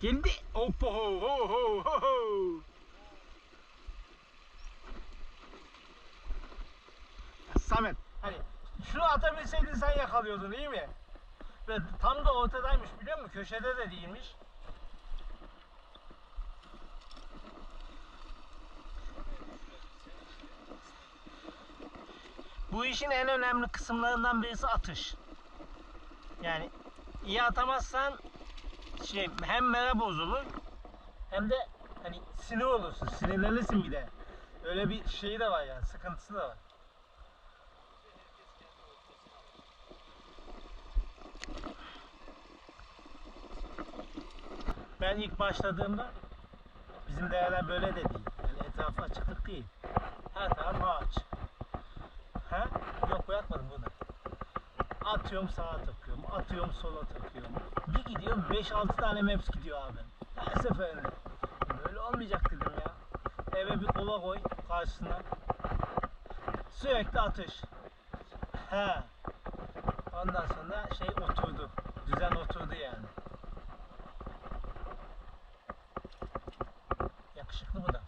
Geldi. Hoppa ho ho ho ho ho. Samet hani şunu atabilseydin sen yakalıyordun değil mi? Ve tam da ortadaymış biliyor musun? Köşede de değilmiş. Bu işin en önemli kısımlarından birisi atış. Yani iyi atamazsan şey hem mera bozulur hem de hani sinir olursun, sinirlenirsin bir de. Öyle bir şeyi de var yani, sıkıntısı da var. Ben ilk başladığımda bizim değerler böyle de değil. Yani etrafı açıklık değil. Her taraf ağaç. Ha? Yok bırakmadım burada. Atıyorum sağa takıyorum, atıyorum sola takıyorum. Bir gidiyorum 5-6 tane maps gidiyor abi. Her seferinde. Böyle olmayacak dedim ya. Eve bir kova koy karşısına. Sürekli atış. He. Ondan sonra şey oturdu. Düzen oturdu yani. Yakışıklı bu da.